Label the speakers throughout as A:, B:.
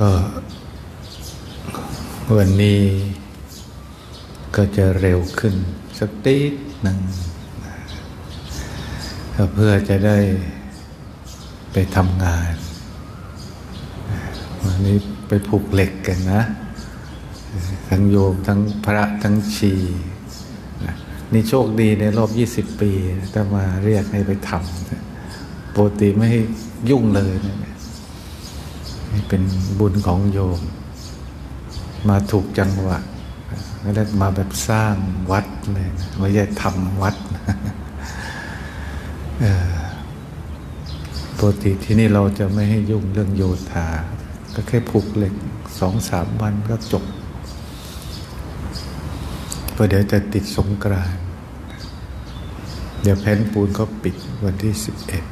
A: ก็วันนี้ก็จะเร็วขึ้นสักติดหนึ่งเพื่อจะได้ไปทำงาน วันนี้ไปผูกเหล็กกันนะ ทั้งโยมทั้งพระทั้งชี นี่โชคดีในรอบ 20 ปีถ้ามาเรียกให้ไปทำปกติไม่ให้ยุ่งเลยนะ นี่เป็นบุญของโยม มาถูกจังหวะไม่ได้มาแบบสร้างวัดเลยนะไม่ใช่ทำวัดปกติที่นี่เราจะไม่ให้ยุ่งเรื่องโยธา ก็แค่ผูกเหล็กสองสามวันก็จบเพราะเดี๋ยวจะติดสงกรานเดี๋ยวแผ่นปูนเขาปิดวันที่สิบเอ็ด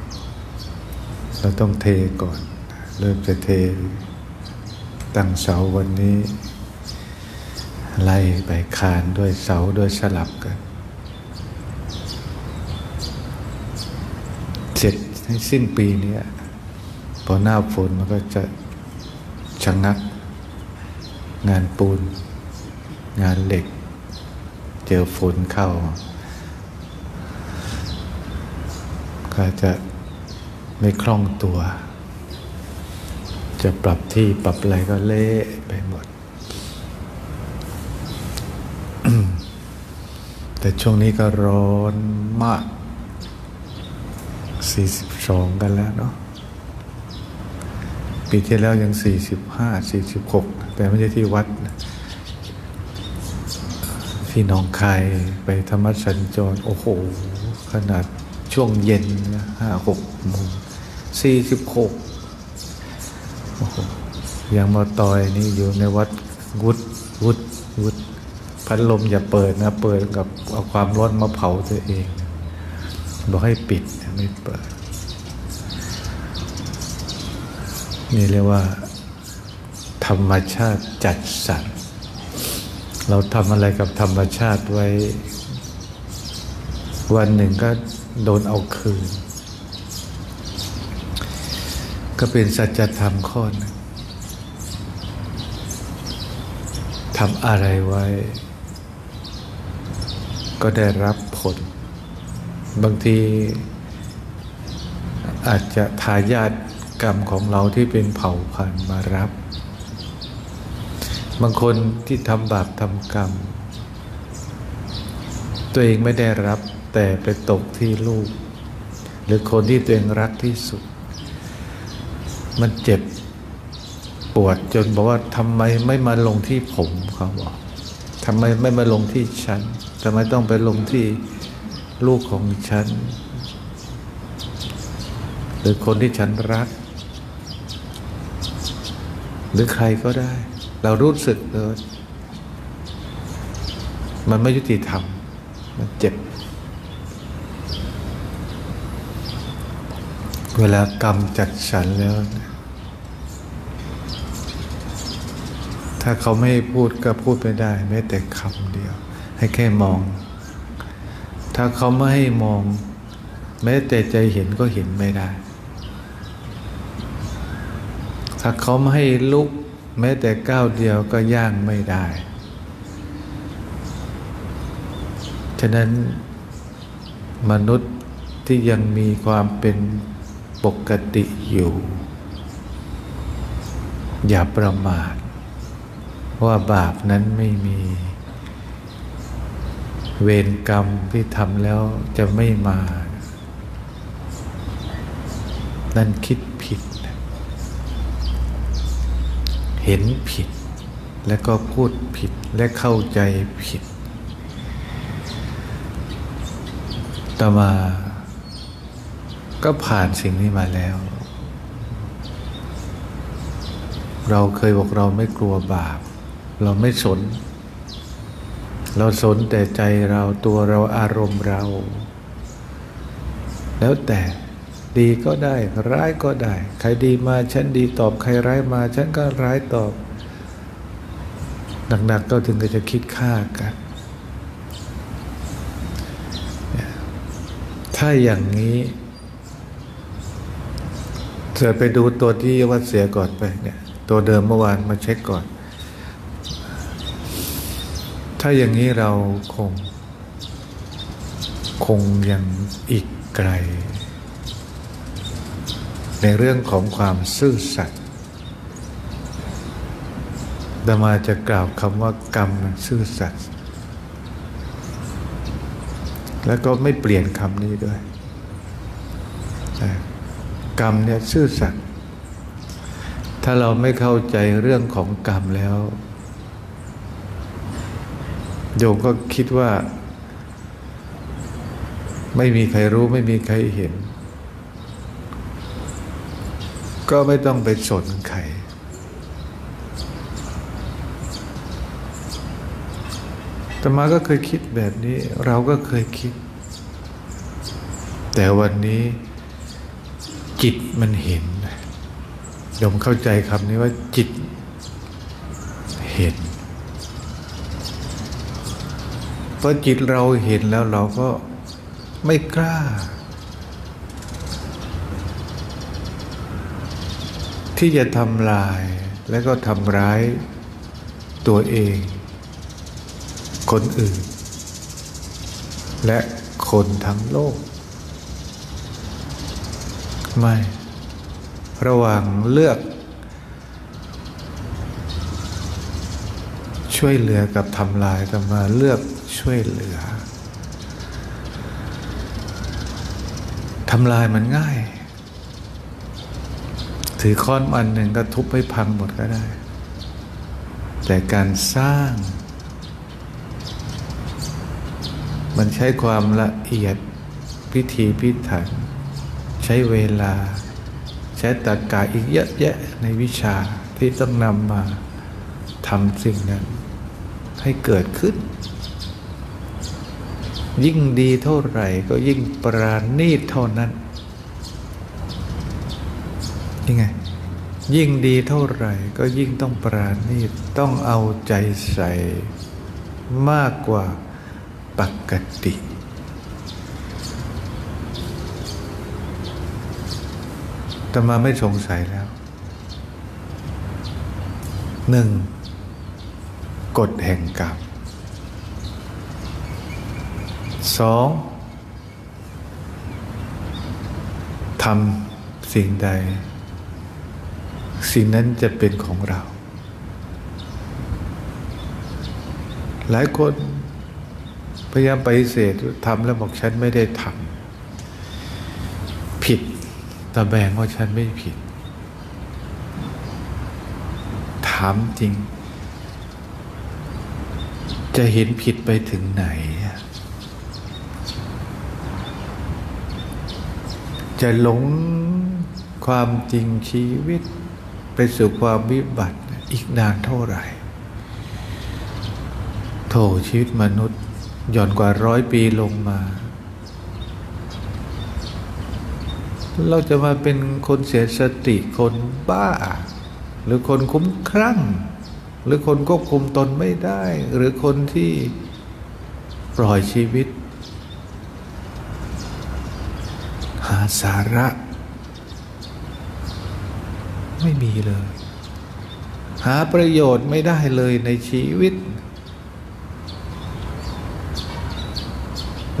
A: เราต้องเทก่อน เริ่มจะเทตั้งเสาวันนี้ ไล่ไปคานด้วยเสาด้วยสลับกันเสร็จให้สิ้นปีนี้พอหน้าฝนมันก็จะชะงัก งานปูน งานเหล็ก เจอฝนเข้า ก็จะไม่คล่องตัว จะปรับที่ปรับอะไรก็เละไปหมด แต่ช่วงนี้ก็ร้อนมาก 42 กันแล้วเนาะปีที่แล้วยัง 45 46 แต่ไม่ใช่ที่วัดนะที่หนองคายไปธรรมสัญจร โอ้โห ขนาดช่วงเย็นนะห้าหกโมงสี่สิบหก อยังมาตอยนี่อยู่ในวัดวุดวุดวุดพัดลมอย่าเปิดนะ เปิดกับเอาความร้อนมาเผาตัวเอง บอกให้ปิดไม่เปิด นี่เรียกว่า ธรรมชาติจัดสรรเราทำอะไรกับธรรมชาติไว้ วันหนึ่งก็โดนเอาคืน ก็เป็นสัจธรรมข้อหนึง ทำอะไรไว้ ก็ได้รับผล บางทีอาจจะทายาทกรรมของเราที่เป็นเผ่าพันธุ์มารับ บางคนที่ทำบาปทำกรรม ตัวเองไม่ได้รับแต่ไปตกที่ลูก หรือคนที่ตัวเองรักที่สุด มันเจ็บ ปวดจนบอกว่าทำไมไม่มาลงที่ผมเขาบอกทำไมไม่มาลงที่ฉันทำไมต้องไปลงที่ลูกของฉัน หรือคนที่ฉันรัก หรือใครก็ได้ เรารู้สึกเลยมันไม่ยุติธรรม มันเจ็บ เวลากรรมจัดสรรแล้ว ถ้าเขาไม่ให้พูดก็พูดไม่ได้แม้แต่คำเดียว ให้แค่มอง ถ้าเขาไม่ให้มอง แม้แต่ใจเห็นก็เห็นไม่ได้ ถ้าเขาไม่ให้ลุก แม้แต่ก้าวเดียวก็ย่างไม่ได้ ฉะนั้นมนุษย์ที่ยังมีความเป็นปกติอยู่ อย่าประมาท ว่าบาปนั้นไม่มี เวรกรรมที่ทำแล้วจะไม่มา นั่นคิดผิด เห็นผิด และก็พูดผิดและเข้าใจผิดต่อมาก็ผ่านสิ่งนี้มาแล้ว เราเคยบอกเราไม่กลัวบาป เราไม่สน เราสนแต่ใจเราตัวเราอารมณ์เรา แล้วแต่ดีก็ได้ ร้ายก็ได้ ใครดีมาฉันดีตอบ ใครร้ายมาฉันก็ร้ายตอบ หนักๆก็ถึงจะคิดฆ่ากัน ถ้าอย่างนี้เธอไปดูตัวที่ว่าเสียก่อนไปเนี่ย ตัวเดิมเมื่อวานมาเช็คก่อน ถ้าอย่างนี้เราคง คงยังอีกไกล ในเรื่องของความซื่อสัตย์ดามาจะกล่าวคำว่ากรรมซื่อสัตย์แล้วก็ไม่เปลี่ยนคำนี้ด้วย กรรมเนี่ยซื่อสัตย์ถ้าเราไม่เข้าใจเรื่องของกรรมแล้ว โยมก็คิดว่า ไม่มีใครรู้ไม่มีใครเห็น ก็ไม่ต้องไปสนใครตมาก็เคยคิดแบบนี้ เราก็เคยคิด แต่วันนี้จิตมันเห็นโยมเข้าใจคำนี้ว่าจิตเห็น พอจิตเราเห็นแล้วเราก็ไม่กล้า ที่จะทำลายและก็ทำร้ายตัวเอง คนอื่น และคนทั้งโลก ไม่ ระหว่างเลือก ช่วยเหลือกับทำลายแต่มาเลือก ช่วยเหลือทำลายมันง่าย ถือค้อนอันหนึ่งก็ทุบให้พังหมดก็ได้ แต่การสร้าง มันใช้ความละเอียดพิธีพิถัน ใช้เวลา ใช้ตรรกะอีกเยอะแยะในวิชาที่ต้องนำมาทำสิ่งนั้นให้เกิดขึ้น ยิ่งดีเท่าไหร่ก็ยิ่งปราณีตเท่านั้นนี่ไงยิ่งดีเท่าไหร่ก็ยิ่งต้องปราณีตต้องเอาใจใส่มากกว่าปกติ แต่มาไม่สงสัยแล้วหนึ่งกฎแห่งกรรม สองทำสิ่งใด สิ่งนั้นจะเป็นของเรา หลายคนพยายามปฏิเสธทำแล้วบอกฉันไม่ได้ทำผิดตะแบงว่าฉันไม่ผิด ถามจริง จะเห็นผิดไปถึงไหน จะหลงความจริงชีวิต ไปสู่ความวิบัติอีกนานเท่าไหร่ โถชีวิตมนุษย์ หย่อนกว่าร้อยปีลงมา เราจะมาเป็นคนเสียสติคนบ้า หรือคนคุ้มครั่ง หรือคนควบคุมตนไม่ได้ หรือคนที่ปล่อยชีวิต หา สาระ ไม่มีเลย หาประโยชน์ไม่ได้เลยในชีวิต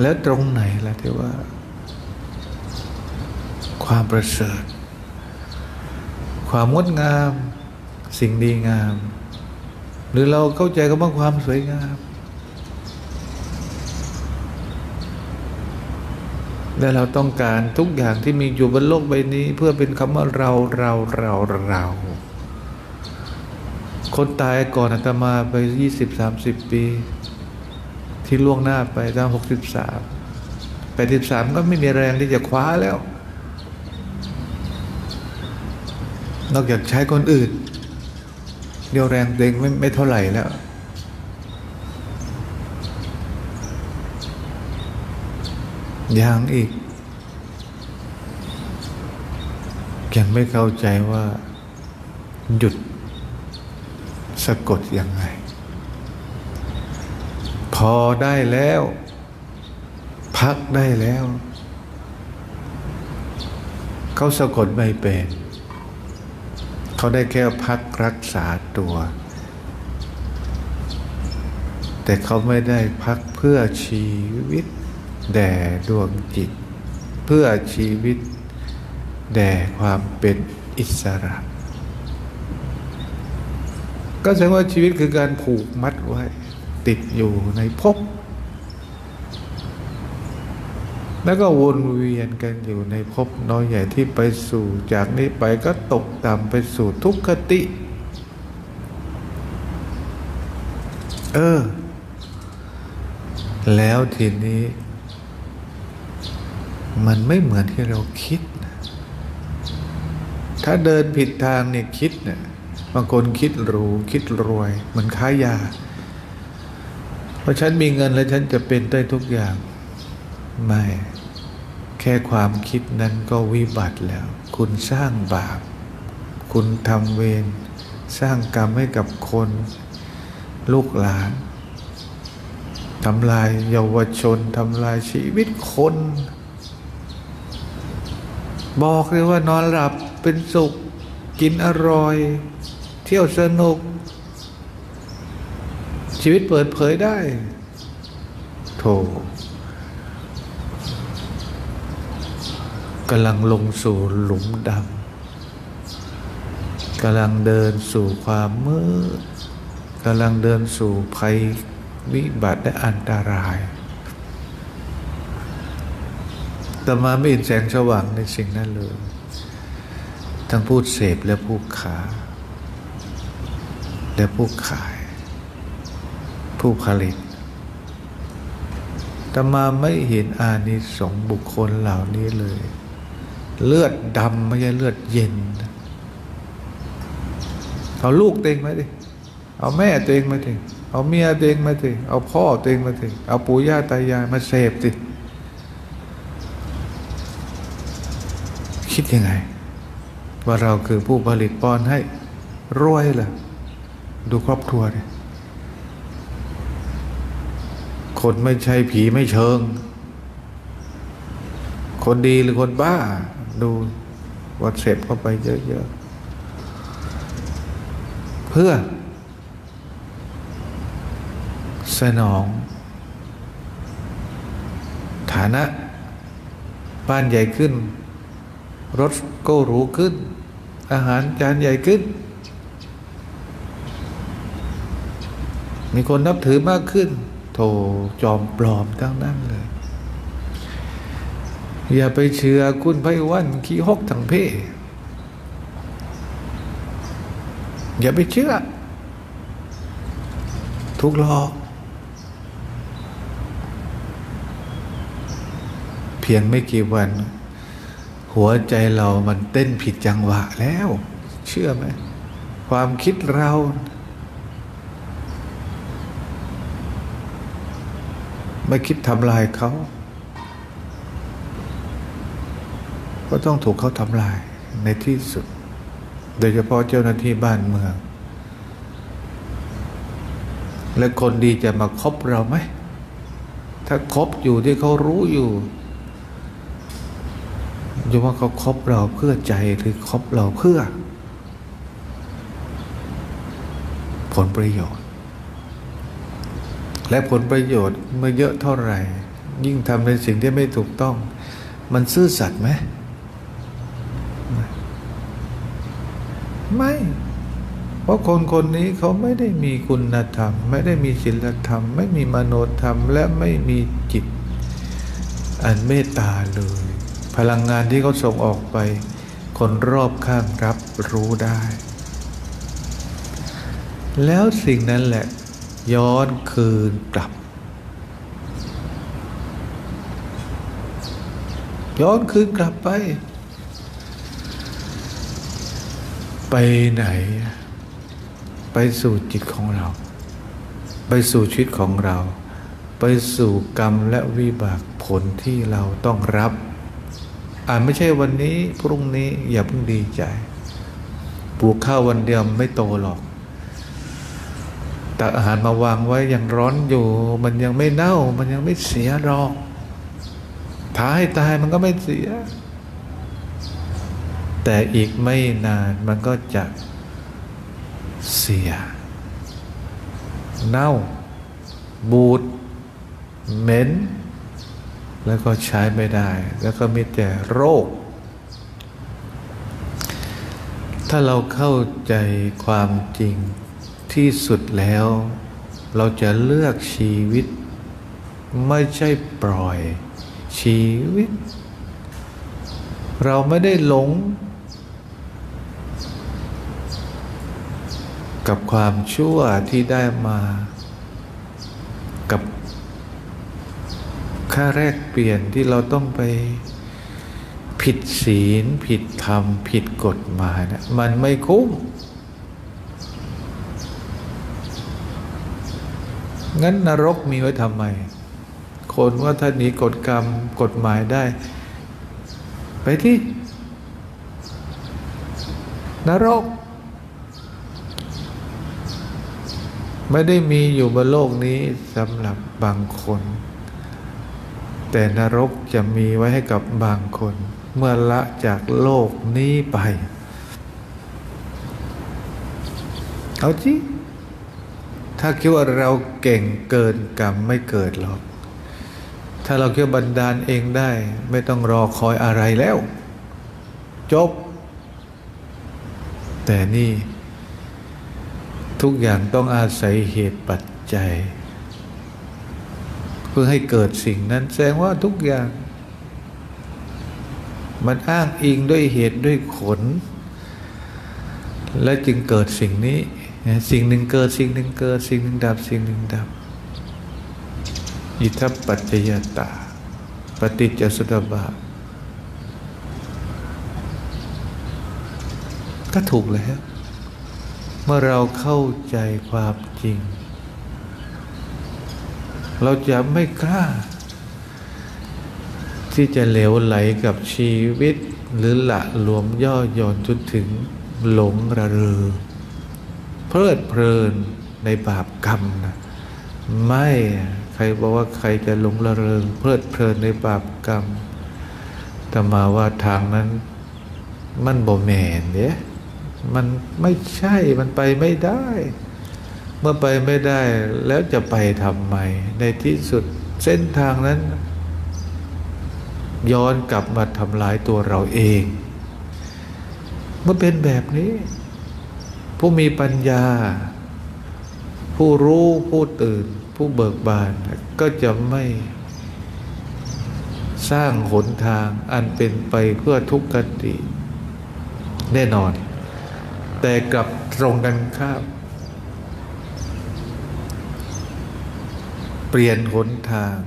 A: แล้วตรงไหนล่ะที่ว่า ความประเสริฐ ความงดงาม สิ่งดีงาม หรือเราเข้าใจกับว่าความสวยงาม และเราต้องการทุกอย่างที่มีอยู่บนโลกใบนี้ เพื่อเป็นคำว่าเราเราเราเรา คนตายก่อนอาตมาไปยี่สิบสามสิบปี ที่ล่วงหน้าไปตั้งหกสิบสามแปดสิบสามก็ไม่มีแรงที่จะคว้าแล้ว นอกจากใช้คนอื่น เดียวแรงเองไม่ไม่เท่าไหร่แล้ว ยังอีก ยังไม่เข้าใจว่าหยุดสะกดยังไง พอได้แล้ว พักได้แล้ว เขาสะกดไม่เป็น เขาได้แค่พักรักษาตัว แต่เขาไม่ได้พักเพื่อชีวิต แด่ดวงจิต เพื่อชีวิต แด่ความเป็นอิสระ ก็แสดงว่าชีวิตคือการผูกมัดไว้ ติดอยู่ในภพแล้วก็วนเวียนกันอยู่ในภพน้อยใหญ่ที่ไปสู่จากนี้ไปก็ตกต่ำไปสู่ทุกขติ เออ แล้วทีนี้ มันไม่เหมือนที่เราคิด ถ้าเดินผิดทางเนี่ยคิดเนี่ยบางคนคิดรู้คิดรวย เหมือนค้ายา เพราะฉันมีเงินแล้วฉันจะเป็นได้ทุกอย่าง ไม่ แค่ความคิดนั้นก็วิบัติแล้ว คุณสร้างบาป คุณทำเวรสร้างกรรมให้กับคน ลูกหลานทำลายเยาวชนทำลายชีวิตคน บอกเลยว่านอนหลับเป็นสุข กินอร่อย เที่ยวสนุก ชีวิตเปิดเผยได้ โถกำลังลงสู่หลุมดำกำลังเดินสู่ความมืดกำลังเดินสู่ภัยวิบัติและอันตราย แต่มาไม่เห็นแสงสว่างในสิ่งนั้นเลย ทั้งผู้เสพและผู้ค้า และผู้ขาย ผู้ผลิตแต่มาไม่เห็นอานิสงส์บุคคลเหล่านี้เลย เลือดดำไม่ใช่เลือดเย็น เอาลูกเต็งมาดิ เอาแม่เต็งมาดิ เอาเมียเต็งมาดิ เอาพ่อเต็งมาดิ เอาปู่ย่าตายายมาเสพดิ คิดยังไง ว่าเราคือผู้ผลิตป้อนให้รวยล่ะดูครอบครัวดิคนไม่ใช่ผีไม่เชิง คนดีหรือคนบ้า ดูวัดเสพเข้าไปเยอะๆ เพื่อ สนอง ฐานะ บ้านใหญ่ขึ้น รถก็หรูขึ้น อาหารจานใหญ่ขึ้น มีคนนับถือมากขึ้น โถจอมปลอมทั้งนั้นเลย อย่าไปเชื่อคุณไพวันขี้ฮกทั้งเพศอย่าไปเชื่อ ทุกหลอก เพียงไม่กี่วัน หัวใจเรามันเต้นผิดจังหวะแล้ว เชื่อไหมความคิดเรา ไม่คิดทำลายเขา ก็ต้องถูกเขาทำลายในที่สุด โดยเฉพาะเจ้าหน้าที่บ้านเมือง และคนดีจะมาคบเราไหม ถ้าคบอยู่ที่เขารู้อยู่ อยู่ว่าเขาคบเราเพื่อใจหรือคบเราเพื่อ ผลประโยชน์ และผลประโยชน์เมื่อเยอะเท่าไหร่ ยิ่งทำในสิ่งที่ไม่ถูกต้อง มันซื่อสัตย์ไหมไม่ เพราะคนคนนี้เขาไม่ได้มีคุณธรรม ไม่ได้มีศีลธรรม ไม่มีมโนธรรม และไม่มีจิต อันเมตตาเลย พลังงานที่เขาส่งออกไป คนรอบข้างรับรู้ได้ แล้วสิ่งนั้นแหละ ย้อนคืนกลับ ย้อนคืนกลับไป ไปไหน ไปสู่จิตของเรา ไปสู่ชีวิตของเรา ไปสู่กรรมและวิบากผลที่เราต้องรับ อาไม่ใช่วันนี้พรุ่งนี้อย่าเพิ่งดีใจ ปลูกข้าววันเดียวไม่โตหรอกแตักอาหารมาวางไว้ยังร้อนอยู่ มันยังไม่เน่า มันยังไม่เสียหรอกท้าให้ตายมันก็ไม่เสีย แต่อีกไม่นานมันก็จะเสีย เน่า บูดเหม็น แล้วก็ใช้ไม่ได้ แล้วก็มีแต่โรค ถ้าเราเข้าใจความจริงที่สุดแล้ว เราจะเลือกชีวิต ไม่ใช่ปล่อยชีวิต เราไม่ได้หลง กับความชั่วที่ได้มา กับ ค่าแรกเปลี่ยนที่เราต้องไปผิดศีล ผิดธรรม ผิดกฎหมายนะมันไม่คุ้มงั้นนรกมีไว้ทำไม คนว่าถ้าหนีกฎกรรมกฎหมายได้ ไปที่ นรก ไม่ได้มีอยู่บนโลกนี้สำหรับบางคน แต่นรกจะมีไว้ให้กับบางคน เมื่อละจากโลกนี้ไป เอาจิถ้าคิดว่าเราเก่งเกินกรรมไม่เกิดหรอก ถ้าเราคิดบันดาลเองได้ ไม่ต้องรอคอยอะไรแล้ว จบ แต่นี่ ทุกอย่างต้องอาศัยเหตุปัจจัย เพื่อให้เกิดสิ่งนั้นแสดงว่าทุกอย่าง มันอ้างอิงด้วยเหตุด้วยผลและจึงเกิดสิ่งนี้ สิ่งหนึ่งเกิดสิ่งหนึ่งเกิดสิ่งหนึ่งดับสิ่งหนึ่งดับ อิทัปปัจจยตา ปฏิจจสุตบาทก็ถูกแล้ว เมื่อเราเข้าใจความจริง เราจะไม่กล้า ที่จะเหลวไหลกับชีวิต หรือละรวมย่อหย่อนจนถึงหลงระเรือเพลิดเพลินในบาปกรรมนะไม่ใครบอกว่าใครจะหลงระเริง เพลิดเพลินในบาปกรรมแต่มาว่าทางนั้น มันบ่แมนเนี่ยมันไม่ใช่มันไปไม่ได้ เมื่อไปไม่ได้แล้วจะไปทำไม ในที่สุดเส้นทางนั้น ย้อนกลับมาทำลายตัวเราเอง เมื่อเป็นแบบนี้ ผู้มีปัญญา ผู้รู้ผู้ตื่น ผู้เบิกบานก็จะไม่สร้างหนทางอันเป็นไปเพื่อทุกขติ แน่นอน แต่กลับตรงกันข้าม เปลี่ยนหนทาง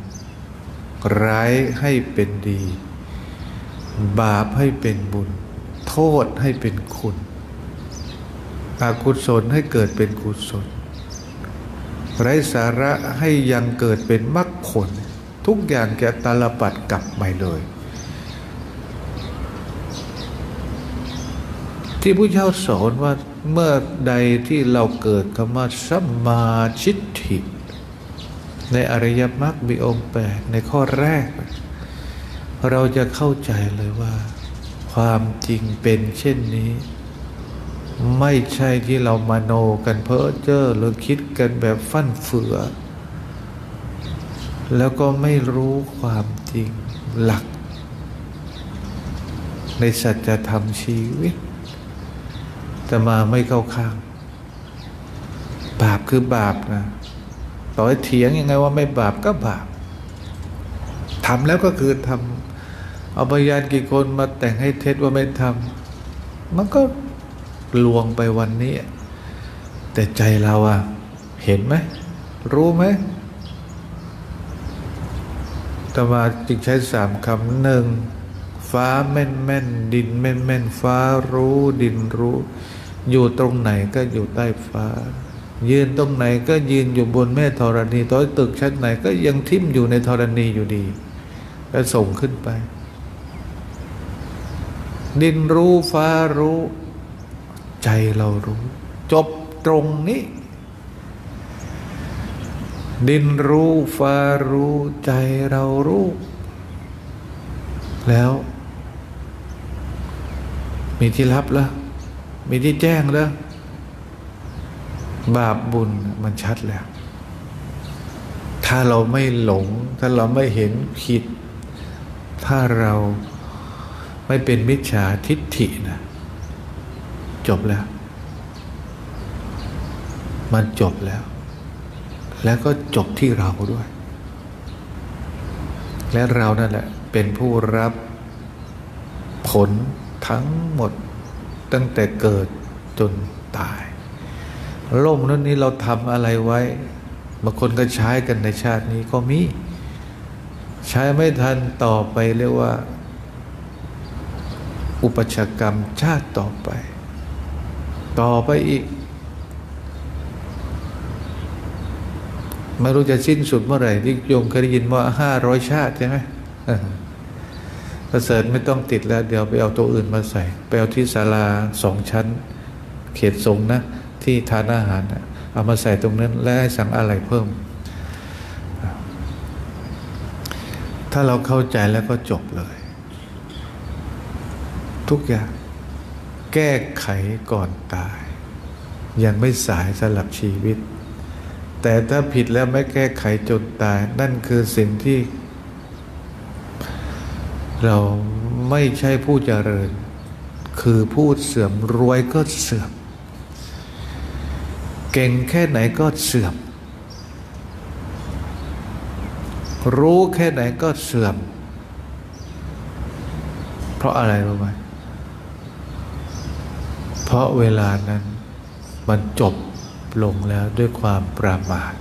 A: ร้ายให้เป็นดี บาปให้เป็นบุญ โทษให้เป็นคุณอกุศลให้เกิดเป็นกุศล ไร้สาระให้ยังเกิดเป็นมรรคผล ทุกอย่างแกตาลปัดกลับไปเลย ที่พระเจ้าสอนว่าเมื่อใดที่เราเกิดคำว่าสัมมาชิตฐิ ในอริยมรรคมีองค์แปดในข้อแรก เราจะเข้าใจเลยว่า ความจริงเป็นเช่นนี้ ไม่ใช่ที่เรามาโนกันเพ้อเจ้อหรือคิดกันแบบฟั่นเฟือ แล้วก็ไม่รู้ความจริงหลัก ในสัจธรรมชีวิตจะมาไม่เข้าข้าง บาปคือบาปนะ ต่อให้เถียงยังไงว่าไม่บาปก็บาปทำแล้วก็คือทำเอาพยานกี่คนมาแต่งให้เท็จว่าไม่ทำมันก็ลวงไปวันนี้ แต่ใจเราอะเห็นไหม รู้ไหมตมาจึงใช้สามคำหนึ่งฟ้าแม่นแม่นดินแม่นแม่นฟ้ารู้ดินรู้ อยู่ตรงไหนก็อยู่ใต้ฟ้า ยืนตรงไหนก็ยืนอยู่บนแม่ธรณีต้อยตึกชั้นไหนก็ยังทิ่มอยู่ในธรณีอยู่ดีแล้วส่งขึ้นไป ดินรู้ฟ้ารู้ ใจเรารู้ จบตรงนี้ ดินรู้ฟ้ารู้ใจเรารู้ แล้ว มีที่รับแล้วมีที่แจ้งแล้ว บาปบุญมันชัดแล้ว ถ้าเราไม่หลง ถ้าเราไม่เห็นผิด ถ้าเราไม่เป็นมิจฉาทิฏฐินะจบแล้ว มันจบแล้ว แล้วก็จบที่เราด้วย และเรานั่นแหละ เป็นผู้รับผลทั้งหมดตั้งแต่เกิดจนตาย ล่มนั้นนี้เราทำอะไรไว้บางคนก็ใช้กันในชาตินี้ก็มี ใช้ไม่ทันต่อไปเรียกว่า อุปชกรรมชาติต่อไป ต่อไปอีก ไม่รู้จะสิ้นสุดเมื่อไหร่ที่โยมเคยได้ยินว่าห้าร้อยชาติใช่ไหมประเสริฐไม่ต้องติดแล้ว เดี๋ยวไปเอาตัวอื่นมาใส่ ไปเอาที่ศาลาสองชั้น เขตสงนะ ที่ทานอาหารเอามาใส่ตรงนั้นและให้สั่งอะไรเพิ่ม ถ้าเราเข้าใจแล้วก็จบเลย ทุกอย่างแก้ไขก่อนตาย ยังไม่สายสำหรับชีวิต แต่ถ้าผิดแล้วไม่แก้ไขจนตาย นั่นคือสิ่งที่ เราไม่ใช่ผู้เจริญ คือผู้เสื่อมรวยก็เสื่อม เก่งแค่ไหนก็เสื่อม รู้แค่ไหนก็เสื่อม เพราะอะไรรู้ไหมเพราะเวลานั้นมันจบลงแล้วด้วยความประมาท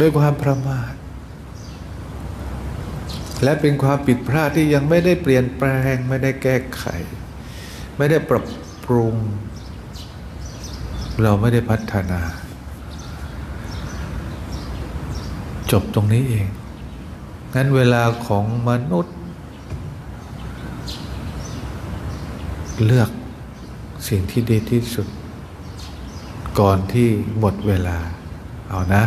A: ด้วยความประมาท และเป็นความผิดพลาดที่ยังไม่ได้เปลี่ยนแปลง ไม่ได้แก้ไข ไม่ได้ปรับ ปรุง เราไม่ได้พัฒนา จบตรงนี้เอง งั้นเวลาของมนุษย์ เลือกสิ่งที่ดีที่สุด ก่อนที่หมดเวลาเอานะ